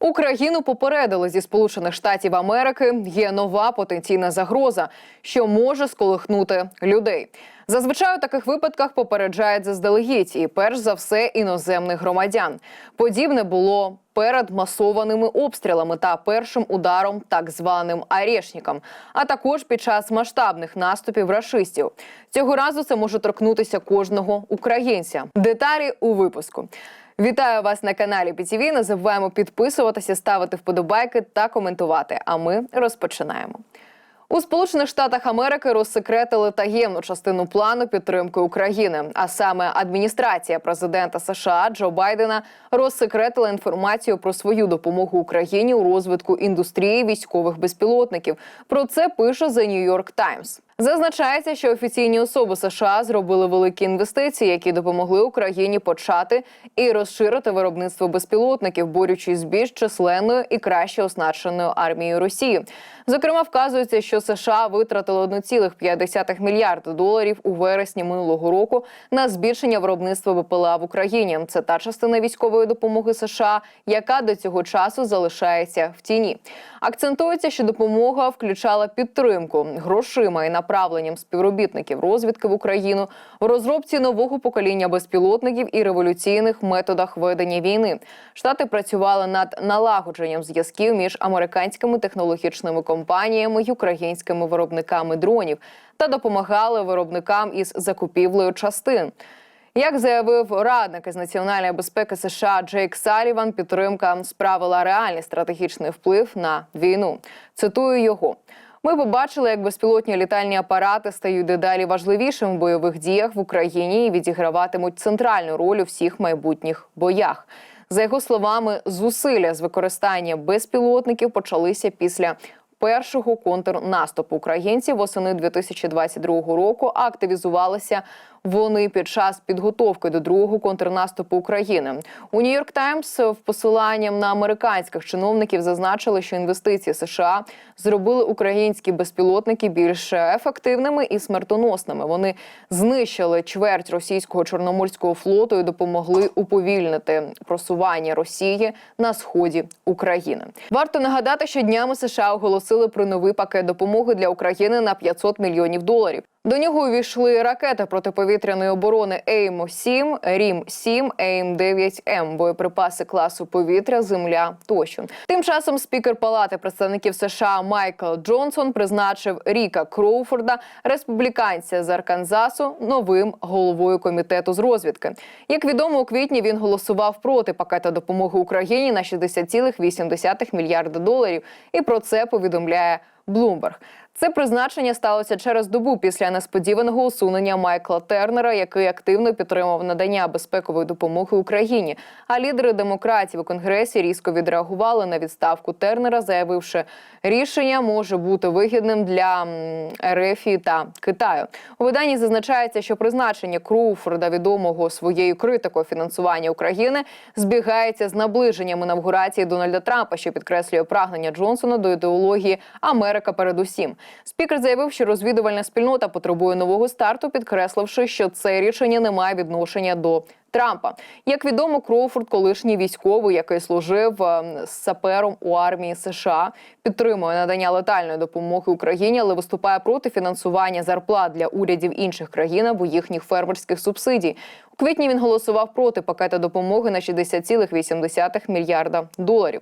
Україну попередили зі Сполучених Штатів Америки. Є нова потенційна загроза, що може сколихнути людей. Зазвичай у таких випадках попереджають заздалегідь і перш за все іноземних громадян. Подібне було перед масованими обстрілами та першим ударом, так званим «Арешником», а також під час масштабних наступів рашистів. Цього разу це може торкнутися кожного українця. Деталі у випуску. Вітаю вас на каналі ПТВ. Не забуваємо підписуватися, ставити вподобайки та коментувати. А ми розпочинаємо. У Сполучених Штатах Америки розсекретили таємну частину плану підтримки України. А саме адміністрація президента США Джо Байдена розсекретила інформацію про свою допомогу Україні у розвитку індустрії військових безпілотників. Про це пише The New York Times. Зазначається, що офіційні особи США зробили великі інвестиції, які допомогли Україні почати і розширити виробництво безпілотників, борючись з більш численною і краще оснащеною армією Росії. Зокрема, вказується, що США витратили 1,5 мільярда доларів у вересні минулого року на збільшення виробництва БПЛА в Україні. Це та частина військової допомоги США, яка до цього часу залишається в тіні. Акцентується, що допомога включала підтримку грошима і направленням співробітників розвідки в Україну в розробці нового покоління безпілотників і революційних методах ведення війни. Штати працювали над налагодженням зв'язків між американськими технологічними компаніями й українськими виробниками дронів та допомагали виробникам із закупівлею частин. Як заявив радник із національної безпеки США Джейк Саліван, підтримка справила реальний стратегічний вплив на війну. Цитую його. Ми побачили, як безпілотні літальні апарати стають дедалі важливішими в бойових діях в Україні і відіграватимуть центральну роль у всіх майбутніх боях. За його словами, зусилля з використання безпілотників почалися після першого контрнаступу українців восени 2022 року. Активізувалися вони під час підготовки до другого контрнаступу України. У Нью-Йорк Таймс в посиланням на американських чиновників зазначили, що інвестиції США зробили українські безпілотники більш ефективними і смертоносними. Вони знищили чверть російського чорноморського флоту і допомогли уповільнити просування Росії на сході України. Варто нагадати, що днями США оголосили про новий пакет допомоги для України на 500 мільйонів доларів. До нього увійшли ракети протиповітряної оборони ЕЙМО-7, Рім-7, ЕЙМ-9М, боєприпаси класу повітря, земля тощо. Тим часом спікер Палати представників США Майкл Джонсон призначив Ріка Кроуфорда, республіканця з Арканзасу, новим головою комітету з розвідки. Як відомо, у квітні він голосував проти пакета допомоги Україні на 60,8 мільярда доларів. І про це повідомляє Блумберг. Це призначення сталося через добу після несподіваного усунення Майкла Тернера, який активно підтримав надання безпекової допомоги Україні. А лідери демократів у конгресі різко відреагували на відставку Тернера, заявивши, рішення може бути вигідним для РФ та Китаю. У виданні зазначається, що призначення Кроуфорда, відомого своєю критикою фінансування України, збігається з наближенням інавгурації Дональда Трампа, що підкреслює прагнення Джонсона до ідеології Америка передусім. Спікер заявив, що розвідувальна спільнота потребує нового старту, підкресливши, що це рішення не має відношення до. Трампа, як відомо, Кроуфорд, колишній військовий, який служив ем, сапером у армії США, підтримує надання летальної допомоги Україні, але виступає проти фінансування зарплат для урядів інших країн або їхніх фермерських субсидій. У квітні він голосував проти пакета допомоги на 60,8 мільярда доларів.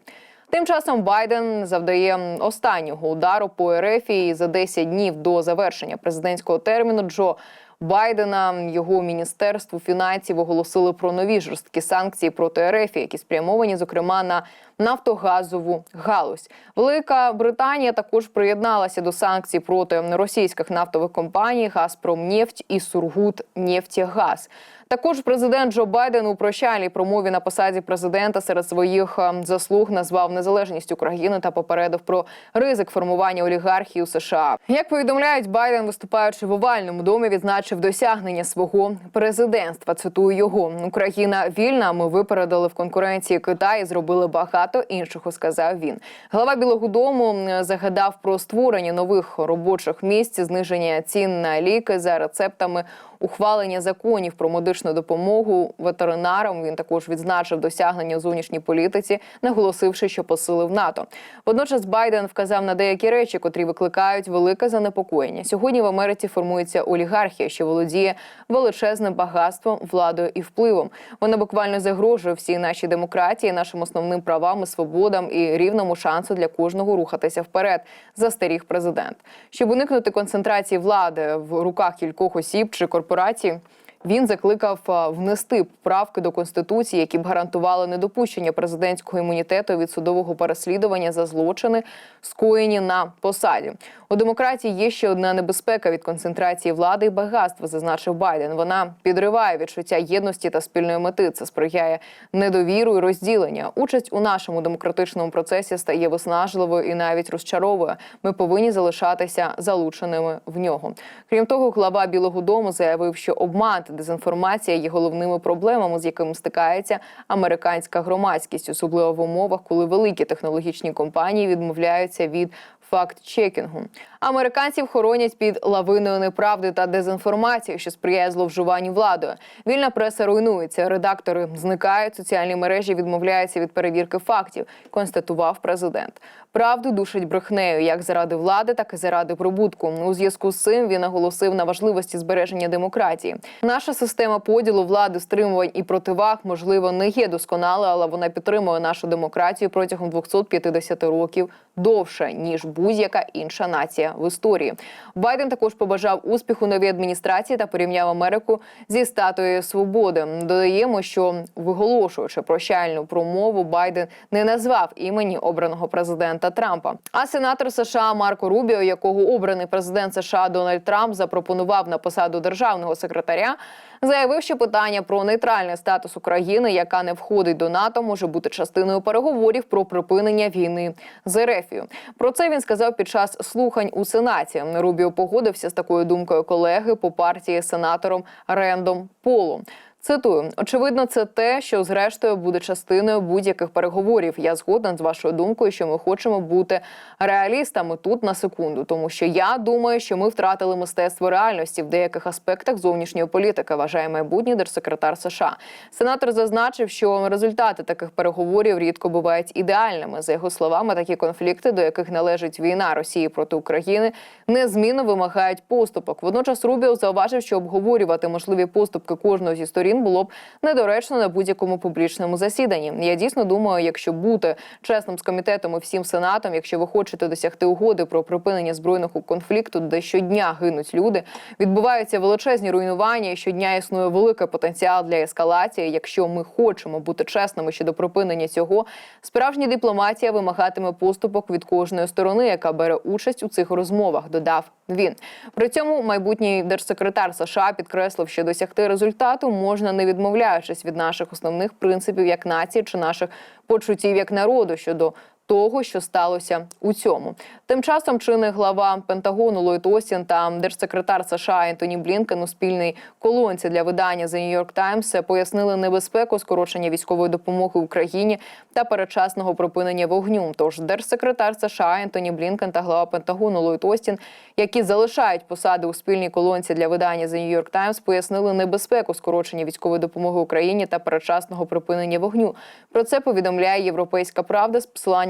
Тим часом Байден завдає останнього удару по РФ і за 10 днів до завершення президентського терміну Джо. Байдена його міністерству фінансів оголосили про нові жорсткі санкції проти РФ, які спрямовані, зокрема, на нафтогазову галузь. Велика Британія також приєдналася до санкцій проти російських нафтових компаній «Газпромнефть» і «Сургутнефтегаз». Також президент Джо Байден у прощальній промові на посаді президента серед своїх ем, заслуг назвав незалежність України та попередив про ризик формування олігархії у США. Як повідомляють, Байден, виступаючи в овальному домі, відзначив досягнення свого президентства. Цитую його: Україна вільна. Ми випередили в конкуренції Китай, і зробили багато іншого. Сказав він. Глава Білого Дому загадав про створення нових робочих місць, зниження цін на ліки за рецептами ухвалення законів про медичну допомогу ветеринарам. Він також відзначив досягнення у зовнішній політиці, наголосивши, що посилив НАТО. Водночас Байден вказав на деякі речі, котрі викликають велике занепокоєння. Сьогодні в Америці формується олігархія, що володіє величезним багатством, владою і впливом. Вона буквально загрожує всій нашій демократії, нашим основним правам свободам і рівному шансу для кожного рухатися вперед. Застеріг президент, щоб уникнути концентрації влади в руках кількох осіб чи корпорацій корпорацій. Він закликав внести правки до конституції, які б гарантували недопущення президентського імунітету від судового переслідування за злочини, скоєні на посаді. У демократії є ще одна небезпека від концентрації влади і багатства, зазначив Байден. Вона підриває відчуття єдності та спільної мети. Це сприяє недовіру і розділення. Участь у нашому демократичному процесі стає виснажливою і навіть розчаровує. Ми повинні залишатися залученими в нього. Крім того, глава Білого Дому заявив, що обман дезінформація є головними проблемами, з якими стикається американська громадськість, особливо в умовах, коли великі технологічні компанії відмовляються від факт-чекінгу. Американців хоронять під лавиною неправди та дезінформації, що сприяє зловживанню владою. Вільна преса руйнується. Редактори зникають, соціальні мережі відмовляються від перевірки фактів. Констатував президент. Правду душить брехнею, як заради влади, так і заради прибутку. У зв'язку з цим він наголосив на важливості збереження демократії. Наша система поділу влади, стримувань і противаг, можливо, не є досконала, але вона підтримує нашу демократію протягом 250 років довше ніж будь-яка інша нація в історії. Байден також побажав успіху новій адміністрації та порівняв Америку зі статуєю свободи. Додаємо, що виголошуючи прощальну промову, Байден не назвав імені обраного президента Трампа. А сенатор США Марко Рубіо, якого обраний президент США Дональд Трамп запропонував на посаду державного секретаря, заявив, що питання про нейтральний статус України, яка не входить до НАТО, може бути частиною переговорів про припинення війни з РФ. Про це він сказав під час слухань у Сенаті. Рубіо погодився з такою думкою колеги по партії сенатором Рендом Полу. Цитую, очевидно, це те, що зрештою буде частиною будь-яких переговорів. Я згоден з вашою думкою, що ми хочемо бути реалістами тут на секунду, тому що я думаю, що ми втратили мистецтво реальності в деяких аспектах зовнішньої політики. Вважає майбутній держсекретар США. Сенатор зазначив, що результати таких переговорів рідко бувають ідеальними. За його словами, такі конфлікти, до яких належить війна Росії проти України, незмінно вимагають поступок. Водночас Рубіо зауважив, що обговорювати можливі поступки кожного зі сторін було б недоречно на будь-якому публічному засіданні. Я дійсно думаю, якщо бути чесним з комітетом і всім сенатом, якщо ви хочете досягти угоди про припинення збройного конфлікту, де щодня гинуть люди, відбуваються величезні руйнування, і щодня існує великий потенціал для ескалації. Якщо ми хочемо бути чесними щодо припинення цього, справжня дипломатія вимагатиме поступок від кожної сторони, яка бере участь у цих розмовах. Додав він. При цьому майбутній держсекретар США підкреслив, що досягти результату можна не відмовляючись від наших основних принципів як нації чи наших почуттів як народу щодо того, що сталося у цьому. Тим часом чинний глава Пентагону Ллойд Остін та держсекретар США Ентоні Блінкен у спільній колонці для видання The New York Times пояснили небезпеку скорочення військової допомоги Україні та передчасного припинення вогню. Тож держсекретар США Ентоні Блінкен та глава Пентагону Ллойд Остін, які залишають посади у спільній колонці для видання The New York Times, пояснили небезпеку скорочення військової допомоги Україні та передчасного припинення вогню. Про це повідомляє Європейська Правда з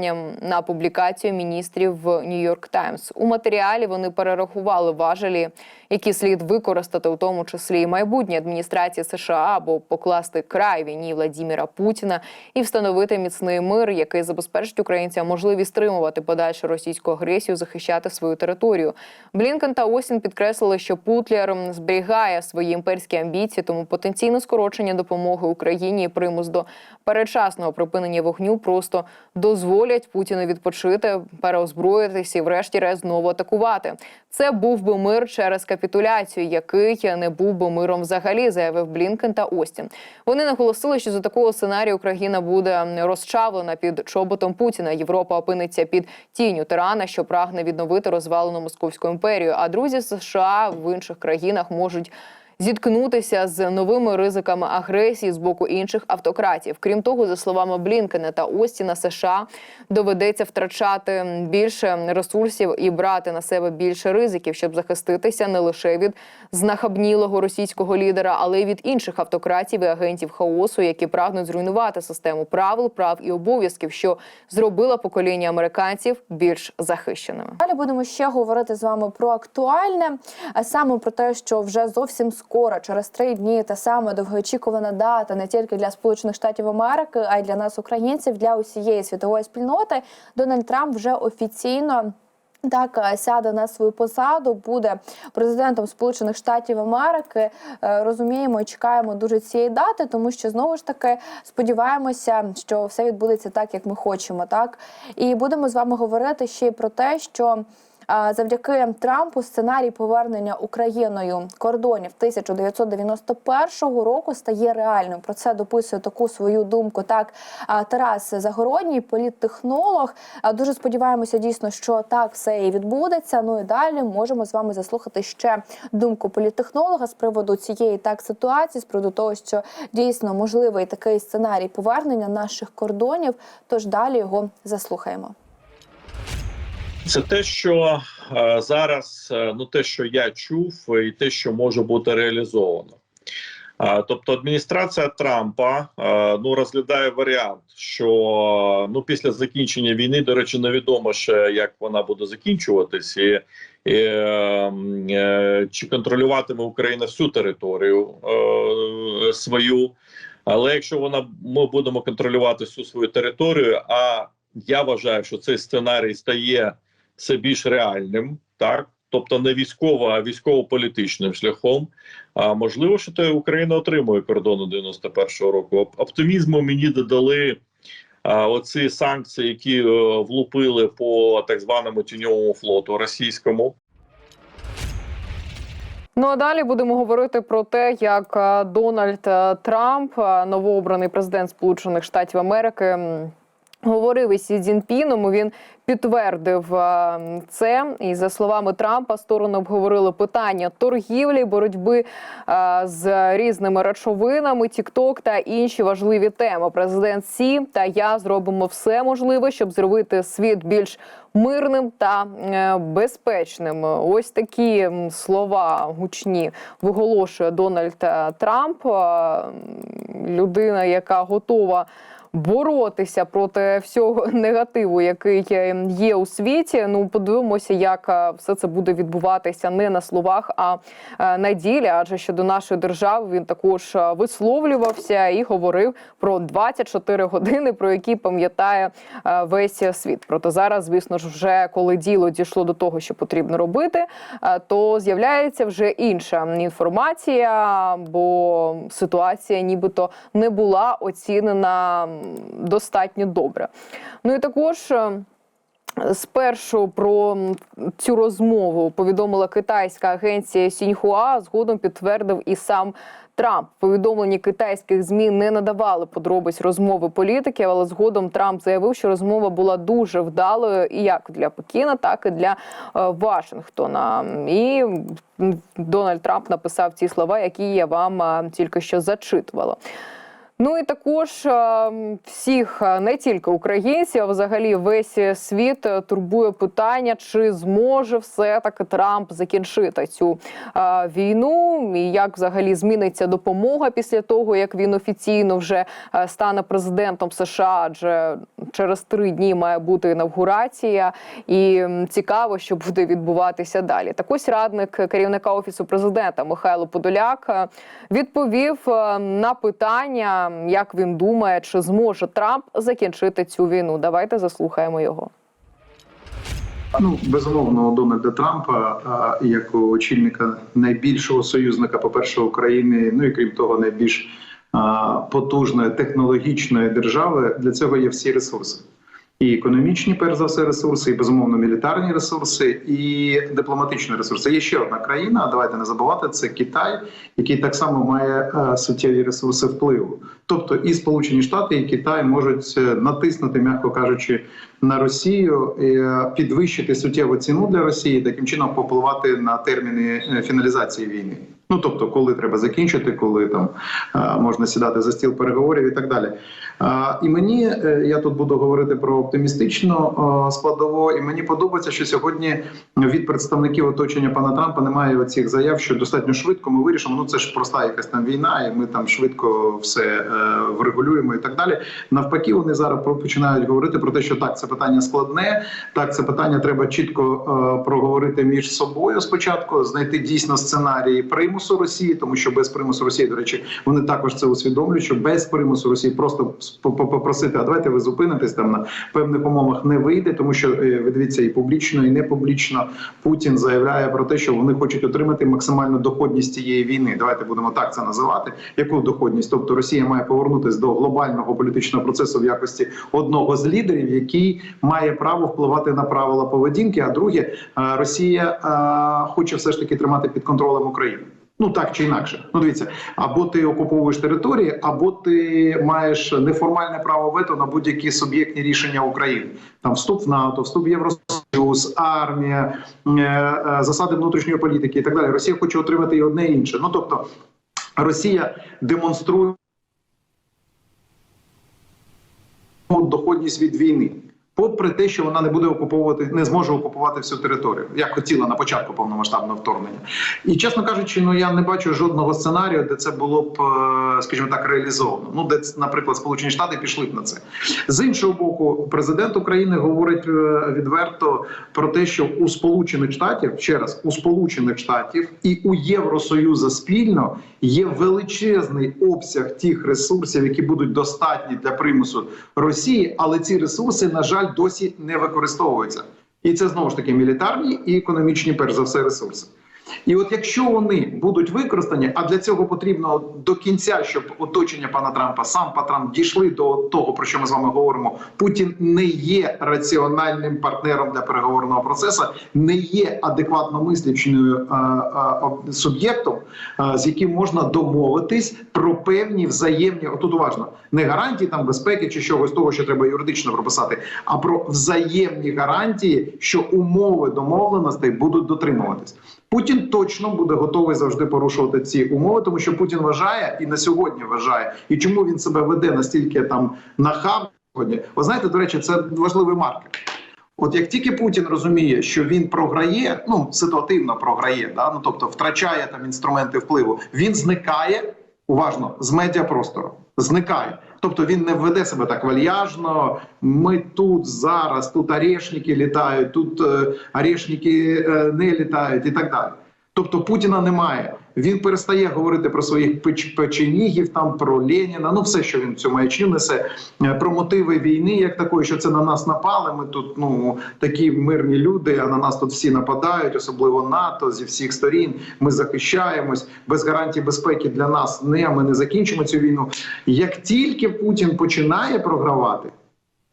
посиланням на публікацію міністрів в York Times. У матеріалі вони перерахували важелі, які слід використати, у тому числі і майбутнє адміністрації США або покласти край війні Владіміра Путіна і встановити міцний мир, який забезпечить українцям можливість стримувати подальшу російську агресію, захищати свою територію. Блінкен та Осін підкреслили, що Путлер зберігає свої імперські амбіції, тому потенційне скорочення допомоги Україні і примус до передчасного припинення вогню просто дозволять Путіну відпочити, переозброїтися і, врешті-решт, знову атакувати. Це був би мир через капітуляцію, який не був би миром взагалі, заявив Блінкен та Остін. Вони наголосили, що за такого сценарію Україна буде розчавлена під чоботом Путіна. Європа опиниться під тінню тирана, що прагне відновити розвалену московську імперію. А друзі США в інших країнах можуть зіткнутися з новими ризиками агресії з боку інших автократів. Крім того, за словами Блінкена та Остіна, США доведеться втрачати більше ресурсів і брати на себе більше ризиків, щоб захиститися не лише від знахабнілого російського лідера, але й від інших автократів і агентів хаосу, які прагнуть зруйнувати систему правил, прав і обов'язків, що зробила покоління американців більш захищеними. Далі будемо ще говорити з вами про актуальне, а саме про те, що вже зовсім скоро, через три дні, та саме довгоочікувана дата не тільки для Сполучених Штатів Америки, а й для нас, українців, для усієї світової спільноти. Дональд Трамп вже офіційно. Так е, сяде на свою посаду, буде президентом Сполучених Штатів Америки. Е, Розуміємо чекаємо дуже цієї дати, тому що знову ж таки сподіваємося, що все відбудеться так, як ми хочемо. Так і будемо з вами говорити ще й про те, що. Завдяки Трампу сценарій повернення Україною кордонів 1991 року стає реальним. Про це дописує таку свою думку. Так Тарас Загородній, політтехнолог. Дуже сподіваємося, дійсно, що так все і відбудеться. Ну і далі можемо з вами заслухати ще думку політтехнолога з приводу цієї так ситуації, з приводу того, що дійсно можливий такий сценарій повернення наших кордонів. Тож далі його заслухаємо. Це те, що е, зараз, е, ну те, що я чув, і те, що може бути реалізовано. Е, тобто, адміністрація Трампа е, ну розглядає варіант, що ну після закінчення війни, до речі, невідомо ще як вона буде закінчуватись, і, і е, е, чи контролюватиме Україна всю територію е, свою. Але якщо вона ми будемо контролювати всю свою територію, а я вважаю, що цей сценарій стає все більш реальним, так тобто не військово, а військово-політичним шляхом. А можливо, що то Україна отримує кордони 91-го року. Оптимізму мені додали а, оці санкції, які е, влупили по так званому тіньовому флоту російському. Ну а далі будемо говорити про те, як е, Дональд е, Трамп, новообраний президент Сполучених Штатів Америки, говорив із Сі Цзіньпіном. Він підтвердив е, це. І за словами Трампа, сторони обговорили питання торгівлі, боротьби е, з різними речовинами, Тікток та інші важливі теми. Президент Сі та я зробимо все можливе, щоб зробити світ більш мирним та е, безпечним. Ось такі слова гучні виголошує Дональд Трамп, людина, яка готова. Боротися проти всього негативу, який є у світі. Ну подивимося, як е, все це буде відбуватися не на словах, а е, на ділі. Адже щодо нашої держави він також е, висловлювався і говорив про 24 години, про які пам'ятає весь світ. Проте зараз, звісно ж, вже коли діло дійшло до того, що потрібно робити, то з'являється вже інша інформація, бо ситуація, нібито не була оцінена достатньо добре. Ну і також. е, Спершу про цю розмову повідомила китайська агенція Сіньхуа. Згодом підтвердив і сам Трамп. Повідомлені китайських змі не надавали подробиць розмови політиків, але згодом Трамп заявив, що розмова була дуже вдалою і як для Пекіна, так і для е, Вашингтона. І Дональд Трамп написав ці слова, які я вам е, тільки що зачитувала. Ну і також е, всіх е, не тільки українців, а взагалі весь світ е, турбує питання, чи зможе все таки Трамп закінчити цю війну, і як взагалі зміниться допомога після того, як він офіційно вже стане президентом США, адже через три дні має бути інавгурація, і цікаво, що буде відбуватися далі. Так ось радник керівника офісу президента Михайло Подоляк відповів на питання, як він думає, чи зможе Трамп закінчити цю війну. Давайте заслухаємо його. Ну, безумовно, Дональда Трампа а, як у очільника найбільшого союзника, по-перше, України, ну і крім того, найбільш а, потужної технологічної держави для цього є всі ресурси. І економічні, перш за все, ресурси, і безумовно мілітарні ресурси, і дипломатичні ресурси. Є ще одна країна. Давайте не забувати. Це Китай, який так само має е, суттєві ресурси впливу. Тобто, і Сполучені Штати, і Китай можуть е, натиснути, м'яко кажучи, на Росію, е, підвищити суттєву ціну для Росії, таким чином попливати на терміни е, фіналізації війни. Ну тобто, коли треба закінчити, коли там е, можна сідати за стіл переговорів і так далі. І мені е, я тут буду говорити про оптимістичну е, складову, і мені подобається, що сьогодні від представників оточення пана Трампа немає оцих заяв, що достатньо швидко ми вирішимо. Ну це ж проста якась там війна, і ми там швидко все врегулюємо і так далі. Навпаки, вони зараз починають говорити про те, що так, це питання складне. Так, це питання треба чітко проговорити між собою спочатку, знайти дійсно сценарії примусу Росії, тому що без примусу Росії, до речі, вони також це усвідомлюють, що без примусу Росії просто по- по- попросити, а давайте ви зупинитесь там на певних умовах не вийде, тому що е, ви дивіться і публічно, і не публічно Путін заявляє про те, що вони хочуть отримати максимальну доходність цієї війни. Давайте будемо так це називати. Яку доходність? Тобто Росія має повернутися до глобального політичного процесу в якості одного з лідерів, який має право впливати на правила поведінки. А друге, е, Росія е, хоче все ж таки тримати під контролем Україну. Ну так чи інакше. Ну дивіться, або ти окуповуєш території, або ти маєш неформальне право вето на будь-які суб'єктні рішення України. Там вступ в НАТО, вступ в Євросоюз, армія, е, е, засади внутрішньої політики і так далі. Росія хоче отримати і одне і інше. Ну тобто, Росія демонструє доходність від війни. Попри те, що вона не буде окуповувати, не зможе окупувати всю територію, як хотіла на початку повномасштабного вторгнення. І чесно кажучи, ну я не бачу жодного сценарію, де це було б, е, скажімо так, реалізовано. Ну де, наприклад, Сполучені Штати пішли б на це. З іншого боку, президент України говорить е, відверто про те, що у Сполучених Штатів ще раз у Сполучених Штатів і у Євросоюзу спільно є величезний обсяг тих ресурсів, які будуть достатні для примусу Росії, але ці ресурси, на жаль, досі не використовуються. І це знову ж таки мілітарні і економічні, перш за все, ресурси. І от якщо вони будуть використані, а для цього потрібно до кінця, щоб оточення пана Трампа, сам пан Трамп дійшли до того, про що ми з вами говоримо. Путін не є раціональним партнером для переговорного процесу, не є адекватно мислячною е, е, суб'єктом, е, з яким можна домовитись про певні взаємні. Отут уважно не гарантії там безпеки чи чогось того, що треба юридично прописати, а про взаємні гарантії, що умови домовленостей будуть дотримуватись. Путін точно буде готовий завжди порушувати ці умови, тому що Путін вважає і на сьогодні вважає, і чому він себе веде настільки там нахабно сьогодні. Ви знаєте, до речі, це важливий маркер. От як тільки Путін розуміє, що він програє, ну ситуативно програє, да ну тобто втрачає там інструменти впливу, він зникає уважно з медіапростору. Зникає. Тобто він не веде себе так вальяжно. Ми тут зараз, тут орешники літають, тут е, орешники е, не літають і так далі. Тобто Путіна немає. Він перестає говорити про своїх печ- печенігів, там про Леніна, ну все, що він цю маячню несе, е, про мотиви війни, як такої, що це на нас напали. Ми тут ну такі мирні люди, а на нас тут всі нападають, особливо НАТО зі всіх сторін. Ми захищаємось без гарантій безпеки для нас. Не ми не закінчимо цю війну. Як тільки Путін починає програвати,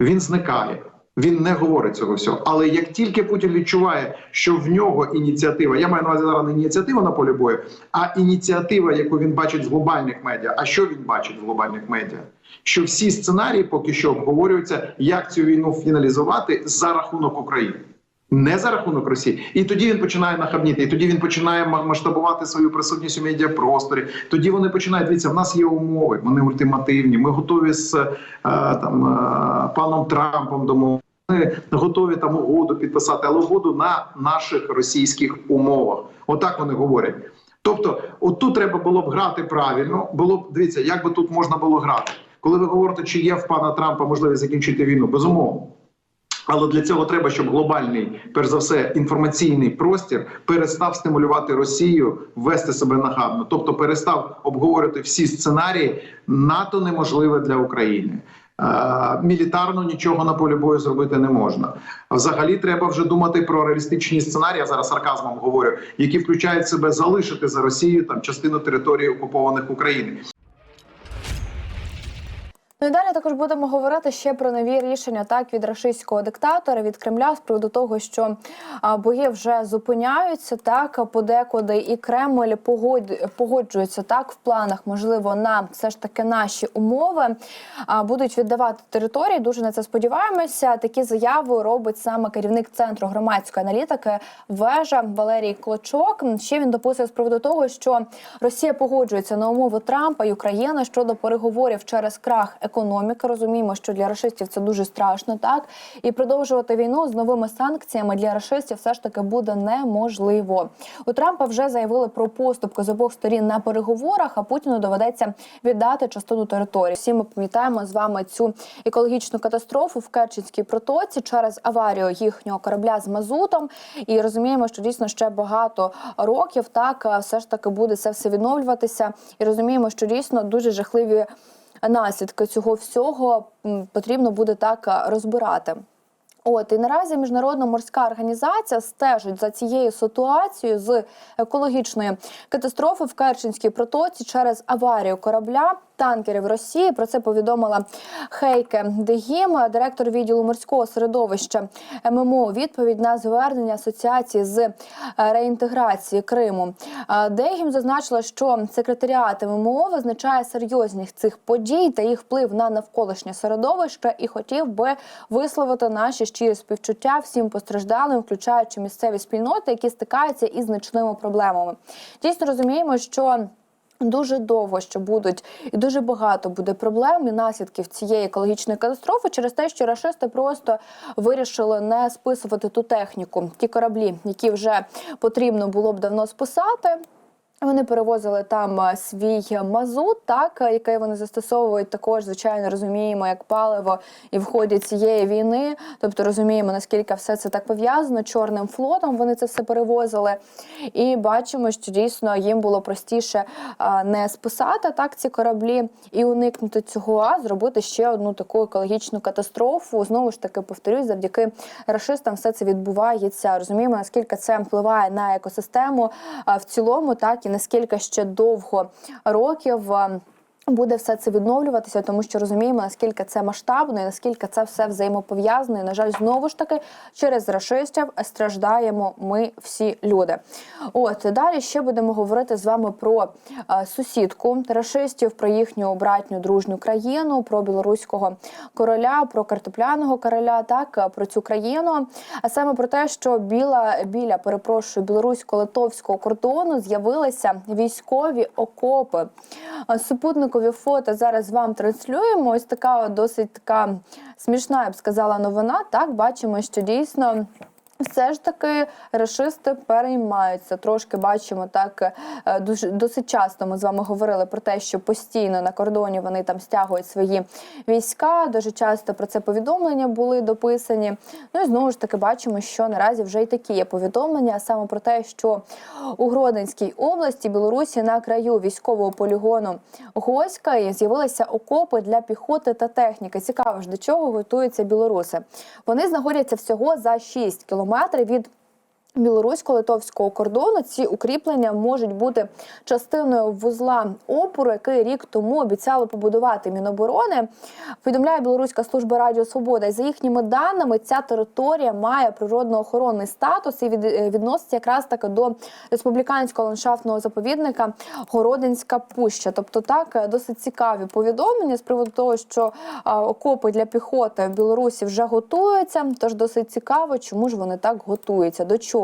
він зникає. Він не говорить цього всього. Але як тільки Путін відчуває, що в нього ініціатива, я маю на увазі зараз не ініціатива на полі бою, а ініціатива, яку він бачить з глобальних медіа. А що він бачить в глобальних медіа? Що всі сценарії поки що обговорюються, як цю війну фіналізувати за рахунок України. Не за рахунок Росії, і тоді він починає нахабніти, і тоді він починає ма- масштабувати свою присутність у медіапросторі. Тоді вони починають дивіться, в нас є умови, вони ультимативні. Ми готові з е, там е, паном Трампом домовитися. Ми готові там угоду підписати, але угоду на наших російських умовах. Отак вони говорять. Тобто, отут треба було б грати правильно. Було б дивіться, як би тут можна було грати, коли ви говорите, чи є в пана Трампа можливість закінчити війну, безумовно. Але для цього треба, щоб глобальний, перш за все, інформаційний простір перестав стимулювати Росію вести себе нахабно, тобто перестав обговорювати всі сценарії. НАТО неможливе для України. Е, Мілітарно нічого на полі бою зробити не можна. Взагалі треба вже думати про реалістичні сценарії. Я зараз сарказмом говорю, які включають в себе залишити за Росією там частину території окупованих України. Ну і далі також будемо говорити ще про нові рішення так від рашистського диктатора від Кремля з приводу того, що бої вже зупиняються. Так подекуди і Кремль погоджується так в планах, можливо, на все ж таки наші умови будуть віддавати території. Дуже на це сподіваємося. Такі заяви робить саме керівник центру громадської аналітики вежа Валерій Клочок. Ще він дописує з приводу того, що Росія погоджується на умови Трампа і України щодо переговорів через крах економіки. Розуміємо, що для рашистів це дуже страшно, так і продовжувати війну з новими санкціями для рашистів все ж таки буде неможливо. У Трампа вже заявили про поступки з обох сторін на переговорах. А Путіну доведеться віддати частину території. Всі ми пам'ятаємо з вами цю екологічну катастрофу в Керченській протоці через аварію їхнього корабля з мазутом. І розуміємо, що дійсно ще багато років так все ж таки буде це все відновлюватися. І розуміємо, що дійсно дуже жахливі наслідки цього всього потрібно буде так розбирати. От і наразі міжнародна морська організація стежить за цією ситуацією з екологічної катастрофи в Керченській протоці через аварію корабля танкерів Росії. Про це повідомила Хейке Дегім, директор відділу морського середовища ММО. Відповідь на звернення асоціації з е, реінтеграції Криму. Дегім зазначила, що секретаріат ММО визначає серйозність цих подій та їх вплив на навколишнє середовище, і хотів би висловити наші щирі співчуття всім постраждалим, включаючи місцеві спільноти, які стикаються із значними проблемами. Дійсно розуміємо, що. Дуже довго що будуть і дуже багато буде проблем і наслідків цієї екологічної катастрофи через те, що рашисти просто вирішили не списувати ту техніку, ті кораблі, які вже потрібно було б давно списати. Вони перевозили там е, свій мазут, так е, який вони застосовують також, звичайно, розуміємо, як паливо і в ході цієї війни. Тобто розуміємо, наскільки все це так пов'язано. Чорним флотом вони це все перевозили. І бачимо, що дійсно їм було простіше е, не списати так ці кораблі і уникнути цього, а зробити ще одну таку екологічну катастрофу. Знову ж таки, повторюсь, завдяки рашистам все це відбувається. Розуміємо, наскільки це впливає на екосистему в цілому, так і наскільки ще довго років. Буде все це відновлюватися, тому що розуміємо, наскільки це масштабно і наскільки це все взаємопов'язано. І, на жаль, знову ж таки, через рашистів страждаємо ми всі люди. От далі ще будемо говорити з вами про е, сусідку рашистів, про їхню братню дружню країну, про білоруського короля, про картопляного короля, так е, про цю країну. А саме про те, що біла біля перепрошую білорусько-литовського кордону з'явилися військові окопи. Е, Супутникові фото зараз вам транслюємо. Ось така досить така смішна, я б сказала, новина. Так, бачимо, що дійсно. Все ж таки рашисти переймаються. Трошки бачимо так е, дуже досить часто. Ми з вами говорили про те, що постійно на кордоні вони там стягують свої війська. Дуже часто про це повідомлення були дописані. Ну і знову ж таки бачимо, що наразі вже й такі є повідомлення, а саме про те, що у Гродненській області Білорусі на краю військового полігону Госька з'явилися окопи для піхоти та техніки. Цікаво ж до чого готуються білоруси. Вони знаходяться всього за 6 кілометрів від білорусько-литовського кордону. Ці укріплення можуть бути частиною вузла опору, який рік тому обіцяли побудувати Міноборони. Повідомляє Білоруська служба Радіо Свобода. І за їхніми даними, ця територія має природно-охоронний статус і е, відноситься якраз таки до республіканського ландшафтного заповідника Городинська Пуща. Тобто, так е, досить цікаві повідомлення з приводу того, що окопи для піхоти в Білорусі вже готуються. Тож досить цікаво, чому ж вони так готуються, до чого